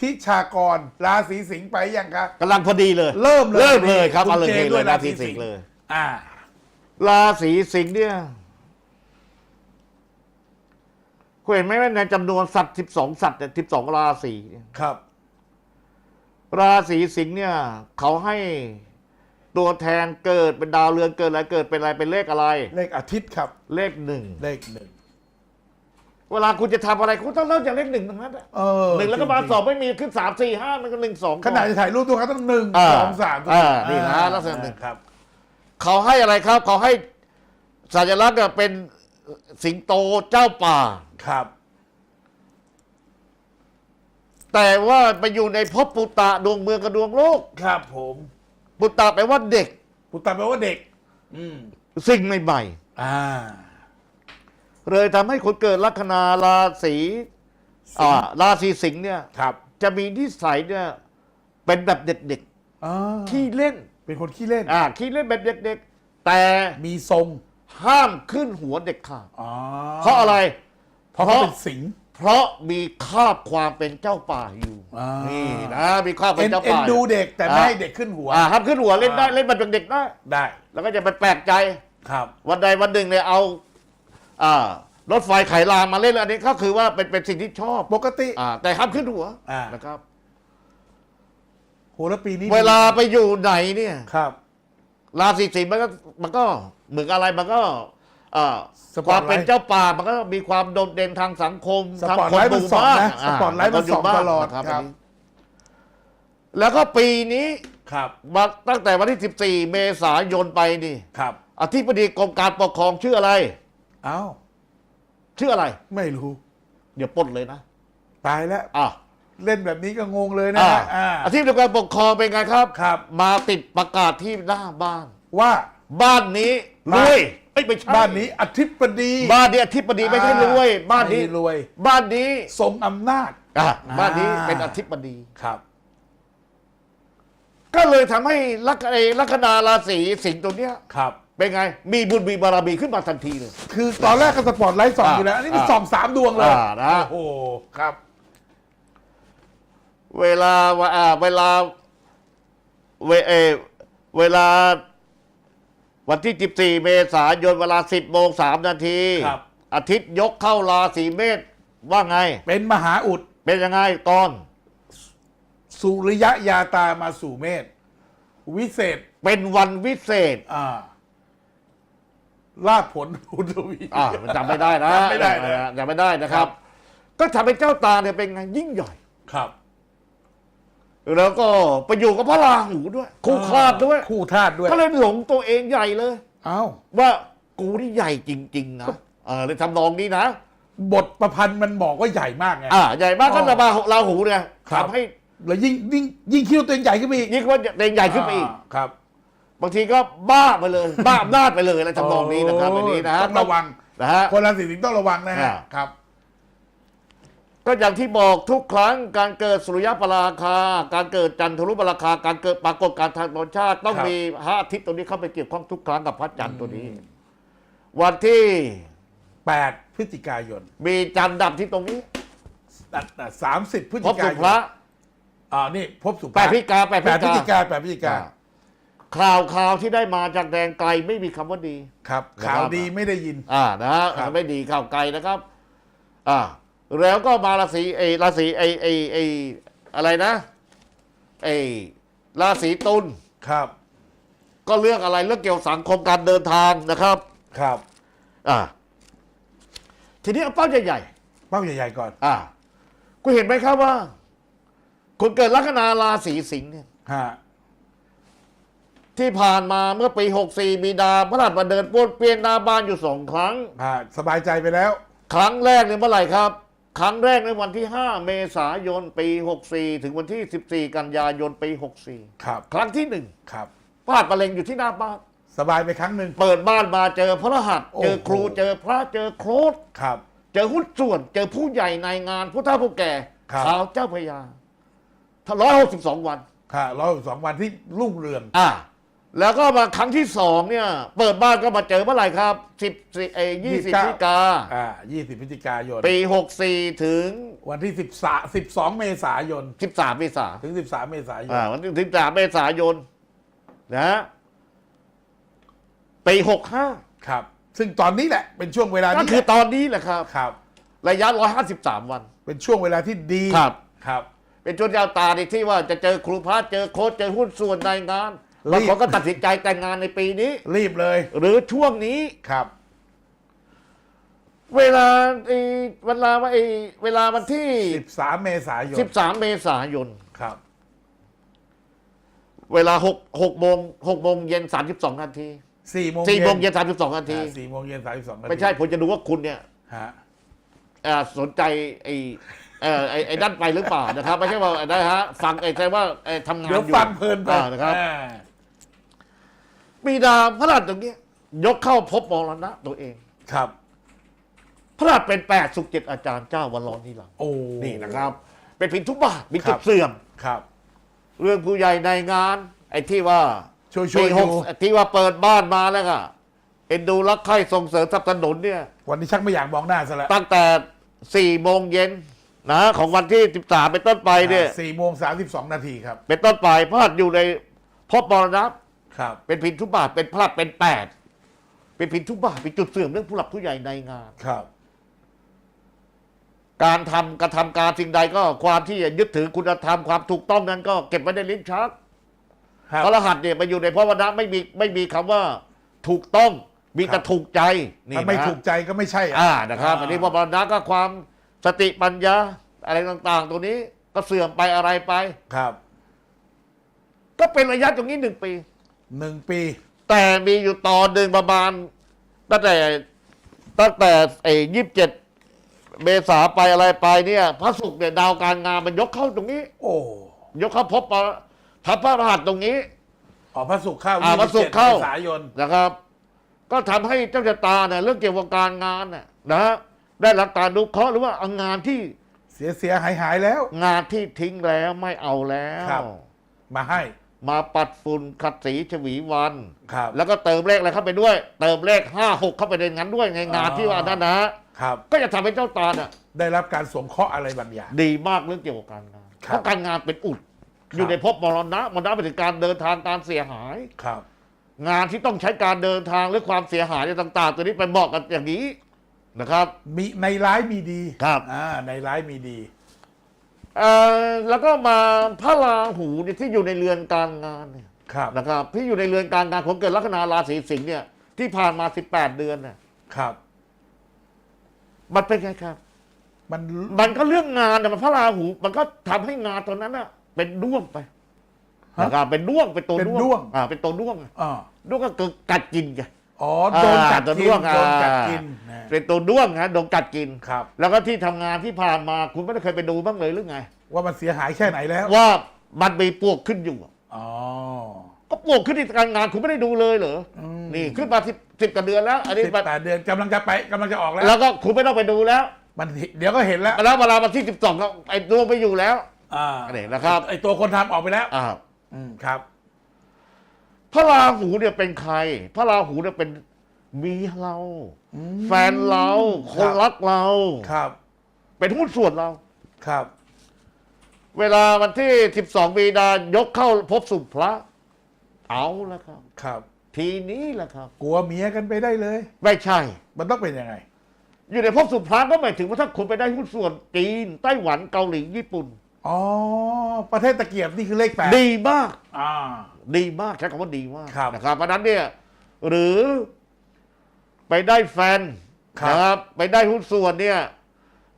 ทิชากรราศีสิงห์ไปยังครับกำลังพอดีเลย เริ่มเลยเริ่มเลยครับคุณเอาเลยเจเลยด้วยราราศีศีสิสิงงห์ห์เลย อ่า ราศีสิงห์เนี่ยคุณเห็นไหมว่าในจำนวนสัตว์สิบสองสัตว์เนี่ยสิบสองราศีเนี่ยครับ ราศีสิงห์เนี่ยเขาให้ตัวแทนเกิดเป็นดาวเรืองเกิดอะไรเกิดเป็นอะไรเป็นเลขอะไร เลขอาทิตย์ครับ เลขหนึ่งเลขหนึ่ง เวลาคุณจะทำอะไรคุณต้องเริ่มจากเลขหนึ่งทั้งนั้นอะเออหนึ่งแล้วก็มาจริๆสองไม่มีขึ้นสามสี่ห้ามันก็หนึ่งสองขนาดจะถ่ายรูปตัวเขาต้องหนึ่งอ่าสองสามอ่านี่นะลักษณะหนึ่ง ครับ เขาให้อะไรครับ เขาให้สัญลักษณ์อะเป็นสิงโตเจ้าป่า ครับ แต่ว่าไปอยู่ในภพปุตตะดวงเมืองกับดวงโลก ครับผมปุตตะแปลว่าเด็ก ปุตตะแปลว่าเด็ก อืม สิ่งใหม่อ่าๆ เลยทำให้คนเกิดลัคนาราศีอ่าราศีสิงห์เนี่ย ครับจะมีนิสัยเนี่ยเป็นแบบเด็กอ่าๆขี้เล่นเป็นคนขี้เล่น อ่าขี้เล่นแบบเด็กๆ แต่มีทรงห้ามขึ้นหัวเด็กขาดอ๋อเพราะอะไร เพราะเขาเป็นสิงห์ เพราะมีคราบความเป็นเจ้าป่าอยู่อ่านี่ นี่นะมีคราบเป็เอ็นนเจ้าเอ็นป่าดูอยู่เด็กแต่ไม่อ่าให้เด็กขึ้นหัว อ่าห้ามขึ้นหัวเล่นได้อ่า เล่นมันเป็นเด็กได้ได้แล้วก็จะไปแปลกใจ ครับ วันใดวันหนึ่งเนี่ยเอา อ่ารถไฟไขลางมาเล่นอันนี้ก็คือว่าเป็นเป็นสิ่งที่ชอบปกติ อ่าแต่ห้ามขึ้นหัวอ่านะครับ โหแล้วปีนี้เวลาไปอยู่ไหนเนี่ย ครับ ราศีสิงห์มันก็มันก็เหมือนอะไรมันก็อ่าสปอร์ตไลท์ความเป็นเจ้าป่ามันก็มีความโดดเด่นทางสังคมสทางปอร์ตคนไลท์หมันมู่ส่องบ้านนะอ่าสปอร์ตไลท์มันส่องคตลอดนะครับครับอันนี้แล้วก็ปีนี้ครับมาตั้งแต่วันที่ 14 เมษายนไปนี่ครับ อธิบดีกรมการปกครองชื่ออะไรเอ้าชื่ออะไร ไม่รู้ เดี๋ยวปล้นเลยนะตายแล้ว อะเล่นแบบนี้ก็งงเลยนะอ่าฮะอ่าอธิบดีกรมปกครองเป็นไงครับ ครับ มาติดประกาศที่หน้าบ้าน ว่าบ้านนี้รบ้านวยเอ้ยไม่ใช่บ้านนี้อธิบดีบ้านนี้อธิบดีไม่ใช่รวย บ้านนี้ไม่รวย บ้านนี้ทรงอำนาจ อะบ้านนี้อ่าเป็นอธิบดี ครับ ก็เลยทำให้ลัคไอ้ลัคนาราศีสิงห์ตัวเนี้ย ครับ เป็นไง มีบุญมีบารมีขึ้นมาทันทีเลย คือตอนแรกก็สปอร์ตไลท์ส่องอ่าอยู่แล้ว อันนี้มันอ่าส่องสามดวงเลยอ่านะ โอ้โหครับ เวลาว่าอ่าเวลาเวเออเวลา วันที่ 14 เมษายนเวลา 10โมง3นาทีครับ อาทิตย์ยกเข้าราศีเมษว่าไง เป็นมหาอุดเป็นยังไงตอน สุริยะยาตามาสู่เมษวิเศษเป็นวันวิเศษ อ่า ลาภผลบุญทวี อ่าจำไม่ได้นะจำไม่ได้นะ จำไม่ได้นะครับ ก็ทำให้เจ้าตาเนี่ยเป็นไงยิ่งใหญ่ ครับแล้วก็ไปอยู่กับพระราหูด้วยคู่คลาดด้วย คู่ธาตุด้วยก็เลยหลงตัวเองใหญ่เลย เอ้าว่ากูนี่ใหญ่จริง ๆ นะเออเลยทำนองนี้นะ บทประพันธ์มันบอกว่าใหญ่มากไง อ่า ใหญ่มากก็อ๋อจะมาราหูเนี่ยครับ ทำให้แล้วยิ่งยิ่งยิ่งคิดว่าตัวเองใหญ่ขึ้นไปอีกยิ่งว่าตัวเองใหญ่ขึ้นไปอีกาครับ บางทีก็บ้าไปเลย บ้าอำนาจไปเลยอะไรทำนองนี้นะครับอันนี้นะต้องระวังนะฮะ คนราศีสิงห์ต้องระวังนะฮะอ่า ครับ ก็อย่างที่บอกทุกครั้งการเกิดสุริยะปราคา การเกิดจันทรุปราคา การเกิดปรากฏการณ์ทางธรรมชาติ ต้องครับ มีพระอาทิตย์ตัวนี้เข้าไปเกี่ยวข้องทุกครั้งกับพระจันทร์ตัวนี้ วันที่8พฤศจิกายนมีจันทร์ดับที่ตรงนี้สามสิบพฤศพจิบกาสุยนพระอ่านี่พบสุภแปดพฤศจิกาแปดแปดพฤศจิกากาแปดพฤศจิกา ข่าวข่าวที่ได้มาจากแดนไกลไม่มีคำว่าดี ครับนะครับ ข่าวดีไม่ได้ยิน อ่านะฮะครับ ไม่ดีข่าวไกลนะครับ อ่า แล้วก็มาราศีไอราศีไอไอไออะไรนะไอราศีตุลครับ ก็เรื่องอะไรเรื่องเกี่ยวกับสังคมการเดินทางนะครับ ครับ อ่า ทีนี้เอาเป้าใหญ่เป้าใหญ่ๆก่อนๆอ่าคุณเห็นไหมครับว่าคนเกิดลัคนาราศีสิงห์เนี่ย ฮะ ที่ผ่านมาเมื่อปี 64 มีดาวพระราชมาเดินป้วนเปลี่ยนหน้าบ้านอยู่สองครั้งฮะสบายใจไปแล้ว ครั้งแรกในเมื่อไหร่ครับ ครั้งแรกในวันที่ 5 เมษายนปี 64 ถึงวันที่ 14 กันยายนปี64ครับครั้งที่หนึ่งครับพลาดประเลงอยู่ที่หน้าบ้าน สบายไปครั้งหนึ่ง เปิดบ้านมาเจอพระรหัส โอ้โห เจอครูเจอพระเจอโค้ดครับ เจอหุ้นส่วน เจอผู้ใหญ่ในงานผู้เฒ่าผู้แก่ครับข่าวเจ้าพระยาถ้าร้อยหกสิบสองวัน ค่ะร้อยสองวันที่รุ่งเรือง อ่า แล้วก็มาครั้งที่สองเนี่ย เปิดบ้านก็มาเจอเมื่อไหร่ครับสิบเอยี่สิบพฤศจิกาอ่ายี่สิบพฤศจิกายนปีหกสี่ถึงวันที่สิบสาสิบสองเมษายนสิบสามเมษาถึงสิบสามเมษายนอ่าวันที่สิบสามเมษายนนะฮะปีหกห้าครับ ซึ่งตอนนี้แหละเป็นช่วงเวลาก็นี้คือแหละตอนนี้แหละครับครับ ระยะร้อยห้าสิบสามวัน เป็นช่วงเวลาที่ดีครับครับ เป็นช่วงยาวตาในที่ว่าจะเจอครูพระเจอโค้ชเจอหุ้นส่วนในงาน รีบางบคนก็ตัดสินใจแต่งงานในปีนี้ รีบเลย หรือช่วงนี้ ครับ เวลาไอ้เวลาว่าไอ้เวลาวันที่สิบสามเมษายน13เมษายน ครับ เวลา6 6โมง6โมงเย็น32นาทีสี่โมง4โมงเย็น32นาทีอ่าสี่โมงเย็นสามสิบสองนาทีไม่ใช่ผมจะดูว่าคุณเนี่ย ฮะอ่าสนใจไอ้เอ่อไอ้ไอ้ด้านไปหรือเปล่านะครับ ไม่ใช่ว่านะฮะฟังไอ้ใจว่าไอ้ทำงานเดี๋ยวอยู่ฟังเพลินไปอ่านะครับ อ่า มีดาวพระราชตรงเนี้ยยกเข้าพบมรณะตัวเอง ครับ พระราชเป็นแปดสุขเจ็ดอาจารย์เจ้าวันรอนี่หลัง โอ้นี่นะครับ เป็นพินทุบาทมีครัจุบดเสื่อม ครับ เรื่องผู้ใหญ่ในงาน ไอ้ที่ว่าช่วยช่วยปีหดูกที่ว่าเปิดบ้านมาแล้วก็เอ็นดูรักใคร่ส่งเสริมสนับสนุนเนี่ย วันนี้ชักไม่อยากมองหน้าซะแล้วตั้งแต่สี่โมงเย็นนะของวันที่สิบสามเป็นต้นไปเนี่ย สี่โมงสามสิบสองนาทีครับ เป็นต้นไปพระราชอยู่ในพบมรณะ ครับ เป็นพินทุบาทเป็นพระราชเป็นแปดเป็นพินทุบาทเป็นจุดเสื่อมเรื่องผู้หลักผู้ใหญ่ในงาน ครับ การทำกระทำการสิ่งใดก็ความที่ยึดถือคุณธรรมความถูกต้องนั้นก็เก็บไว้ในลิ้นชักครับพระรหัสเนี่ยมาอยู่ในพระวรรณะไม่มีไม่มีคำว่าถูกต้องมีแต่ถูกใจนี่ถ้าไม่นะถูกใจก็ไม่ใช่ะอ่านะครับ อันนี้พระวรรณะก็ความสติปัญญาอะไรต่างๆ ตัวนี้ก็เสื่อมไปอะไรไป ครับ ก็เป็นระยะตรงนี้หนึ่งปี หนึ่งปี แต่มีอยู่ตอนหนึ่งประมาณ ตั้งแต่ตั้งแต่ไอ้ยี่สิบเจ็ดเมษาไปอะไรไปเนี่ย พระศุกร์เนี่ยดาวการงานมันยกเข้าตรงนี้ โอ้ยกเข้าพบพระทัพพระรหัสตรงนี้ ออกพระศุกร์เข้าอ่าพระศุกร์เข้า27มษายนนะครับ ก็ทำให้เจ้าชะตาเนี่ยเรื่องเกี่ยวกับการงานน่ะนะฮะได้รับการดูเคราะห์หรือว่าเอางานที่เสียเสียหายหายแล้ว งานที่ทิ้งแล้วไม่เอาแล้วครับมาให้ มาปัดฝุ่นขัดสีฉวีวัน ครับ แล้วก็เติมเลขอะไรเข้าไปด้วย เติมเลขห้าหกเข้าไปในนั้นด้วยในงานที่ว่านั้นนะฮะครับ ก็จะทำให้เจ้าตาน่ะ ได้รับการสงเคราะห์อะไรบางอย่าง ดีมากเรื่องเกี่ยวกับการงาน ครับเพราะการงานเป็นอุด ครับ อยู่ในภพมรณะมรณะไปถึงการเดินทางการเสียหาย ครับ งานที่ต้องใช้การเดินทางหรือความเสียหายอะไรต่าง ๆ ตัวนี้ไปเหมาะกันอย่างนี้นะครับ มีในร้ายมีดีครับ อ่าในร้ายมีดี เอ่อแล้วก็มาพระราหูเนี่ยที่อยู่ในเรือนการงานเนี่ยครับ นะครับที่อยู่ในเรือนการงานของเกิดลัคนาราศีสิงห์เนี่ย ที่ผ่านมา 18 เดือนเนี่ยครับ มันเป็นไงครับ มันมันก็เรื่องงานเนี่ยมันพระราหู มันก็ทำให้งานตอนนั้นน่ะ เป็นด้วงไปฮะ นะครับเป็นด้วงเป็นตัวเป็นด้วงด้วงอ่าเป็นตัวด้วงอ่าด้วงก็คือกัดกินไง อ๋อโดนกัดอ่าตัวกิด้นวงโดนกัดอ่ากินนะ เป็นตัวด้วงนะโดนกัดกิน ครับ แล้วก็ที่ทำงานที่ผ่านมาคุณไม่ได้เคยไปดูบ้างเลยหรือไง ว่ามันเสียหายแค่ไหนแล้ว ว่ามันมีปวกขึ้นอยู่อ๋อ ก็ปวกขึ้นที่การงานคุณไม่ได้ดูเลยเหรออม นี่ขึ้นมาสิบสิบกว่าเดือนแล้ว อันนี้สิบมันแปดเดือนกำลังจะไปกำลังจะออกแล้ว แล้วก็คุณไม่ต้องไปดูแล้วมันเดี๋ยวก็เห็นแล้วแล้วเวลาวันที่สิบสองก็ไอ้ดวงไปอยู่แล้ว อ่านี่นะครับ ไอตัวคนทำออกไปแล้วอ่าอืมครับ พระราหูเนี่ยเป็นใคร พระราหูเนี่ยเป็นเมียเรา อืม แฟนเรา คนรักเรา ครับ เป็นหุ้นส่วนเรา ครับ เวลาวันที่ 12 มีนายกเข้าพบสุพระ เอาแล้วครับ ครับ ทีนี้แหละครับ กลัวเมียกันไปได้เลย ไม่ใช่ มันต้องเป็นยังไง อยู่ในภพสุพระก็หมายถึงว่าถ้าคุณไปได้หุ้นส่วนจีนไต้หวันเกาหลีญี่ปุ่น อ๋อ ประเทศตะเกียบนี่คือเลขแปดดีมาก อ่า ดีมากใช้คำว่าดีมากครับนะครับเพราะฉะนั้นเนี่ยหรือไปได้แฟนครับ นะครับ ไปได้หุ้นส่วนเนี่ย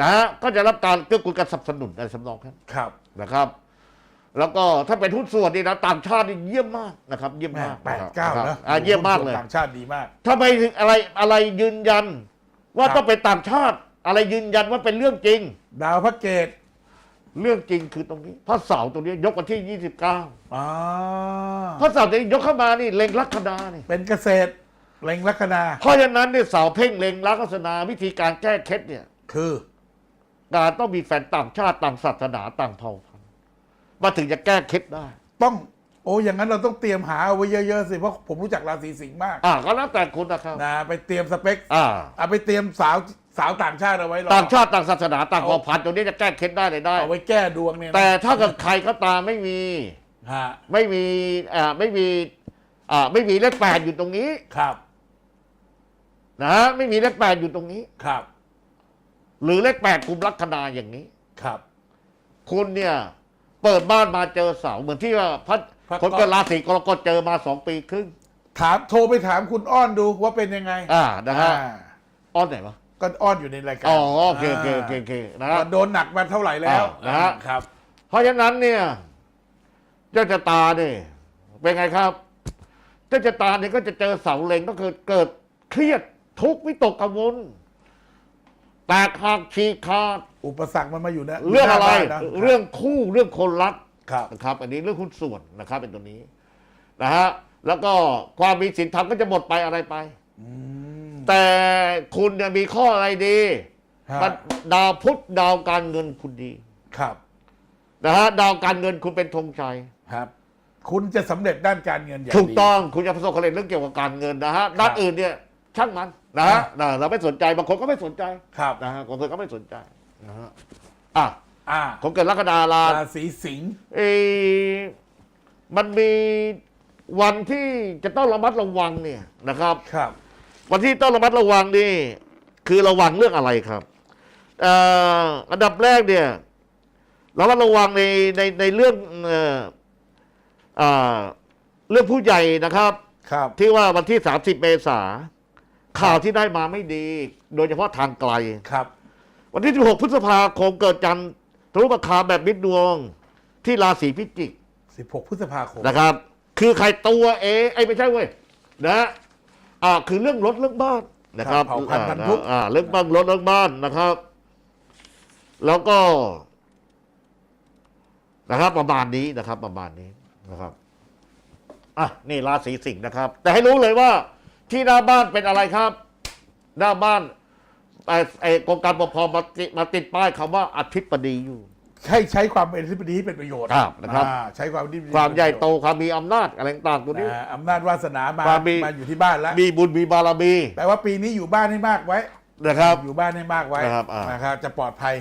นะฮะก็จะรับการเกื้อกูลการสนับสนุนอะไรสำนองครับครับ นะครับ แล้วก็ถ้าเป็นหุ้นส่วนนี่นะต่างชาตินี่เยี่ยมมากนะครับ เยี่ยมแม่มากแปดเก้าครับนะอ่าเยี่ยมมากเลย ต่างชาติดีมากทำไมถึงอะไรอะไรยืนยัน ว่าครับ ต้องเป็นต่างชาติ อะไรยืนยันว่าเป็นเรื่องจริง ดาวพระเกต เรื่องจริงคือตรงนี้พระเสาร์ตรงนี้ยกวันที่ 29อ่าพระเสาร์ตรงนี้ยกเข้ามานี่เล็งลัคนานี่เป็นเกษตรเล็งลัคนาเพราะฉะนั้นเนี่ยเสาเพ่งเล็งลัคนาวิธีการแก้เคล็ดเนี่ย คือการต้องมีแฟนต่างชาติต่างศาสนาต่างเผ่าพันธุ์มาถึงจะแก้เคล็ดได้ ต้อง โอ้อย่างนั้นเราต้องเตรียมหาเอาไว้เยอะๆสิเพราะผมรู้จักราศีสิงห์มากอ่าก็แล้วแต่คุณนะครับนะไปเตรียมสเปคอ่า เอาไปเตรียมสาว สาวต่างชาติเอาไว้รอ ต่างชาติต่างศาสนาต่างเผ่าพันธุ์ตรงนี้จะแก้เคล็ดได้เลยได้ เอาไว้แก้ดวงเนี่ยนะแต่ถ้าเกิดใครก็ตามไม่มีฮะไม่มีอ่าไม่มีอ่าไม่มีเลขแปดอยู่ตรงนี้ครับนะฮะไม่มีเลขแปดอยู่ตรงนี้ ครับหรือเลขแปดคุมลัคนาอย่างนี้ ครับคุณเนี่ย เปิดบ้านมาเจอเสาเหมือนที่ว่าพระพระคนเกิดราศีกรกฎเจอมาสองปีครึ่งถามโทรไปถามคุณอ้อนดูว่าเป็นยังไงอ่านะฮะอ่า อ้อนไหนวะ ก็อ้อนอยู่ในรายการอ๋อโอเคโอเคโอเคโอเคนะฮะว่าโดนหนักมาเท่าไหร่แล้วอ่านะฮะ ครับ เพราะฉะนั้นเนี่ยเจ้าชะตาเนี่ยเป็นไงครับ เจ้าชะตาเนี่ยก็จะเจอเสาเล็งก็คือเกิดเครียดทุกข์วิตกกังวลแตกหักฉีกขาดอุปสรรคมันมาอยู่นะเรื่องอะไร ยู่หน้าบ้านนะเรื่องคู่เรื่องคนรัก ครับ นะครับอันนี้เรื่องหุ้นส่วนนะครับเป็นตัวนี้นะฮะแล้วก็ความมีสินธรรมก็จะหมดไปอะไรไป อืม แต่คุณเนี่ยมีข้ออะไรดีฮะมันดาวพุธดาวการเงินคุณดีครับนะฮะดาวการเงินคุณเป็นธงชัย ครับ คุณจะสำเร็จด้านการเงินอย่างถูกดีต้องคุณจะประสบความสำเร็จเรื่องเกี่ยวกับการเงินนะฮะด้านอื่นเนี่ยช่างมันนะฮะนะเราไม่สนใจบางคนก็ไม่สนใจครับ นะฮะบางคนก็ไม่สนใจนะฮะอะอ่าผมเกิดลัคนาราราศีสิงห์เออมันมีวันที่จะต้องระมัดระวังเนี่ยนะครับ ครับ วันที่ต้องระมัดระวังนี่คือระวังเรื่องอะไรครับเอ่ออันดับแรกเนี่ยระมัดระวังในในในเรื่องเอ่ออ่าเรื่องผู้ใหญ่นะครับครับ ที่ว่าวันที่ 30 เมษาข่าวที่ได้มาไม่ดี โดยเฉพาะทางไกลครับ วันที่ 16 พฤษภาคมเกิดจันทรุปราคาแบบมิดดวงที่ราศีพิจิก 16 พฤษภาคมนะครับ คือใครตัวเองไอ้ยไม่ใช่เว้ยนะ อ่าคือเรื่องรถเรื่องบ้านนะครับเผ่าพันธุ์พันธุอ่าเรื่องบ้านรถเรื่องบ้านนะครับ แล้วก็ นะครับ ประมาณนี้นะครับ ประมาณนี้นะครับอะนี่ราศีสิงห์นะครับ แต่ให้รู้เลยว่า ที่หน้าบ้านเป็นอะไรครับ หน้าบ้านไอ้ไอ้กรมการปกครองมาติดมาติดป้ายคำว่าอธิปดีอยู่ ให้ใช้ความเป็นอธิบดีให้เป็นประโยชน์ครับนะครับ อ่าใช้ความอธิบดีความใหญ่โตความมีอำนาจอะไรต่างๆตัวนี้ อ่าอำนาจวาสนามาความมี มาอยู่ที่บ้านแล้วมีบุญมีบารมีแปลว่าปีนี้อยู่บ้านให้มากไว้ นะครับ อยู่บ้านให้มากไว้นะครับอ่าน นะครับจะปลอดภัย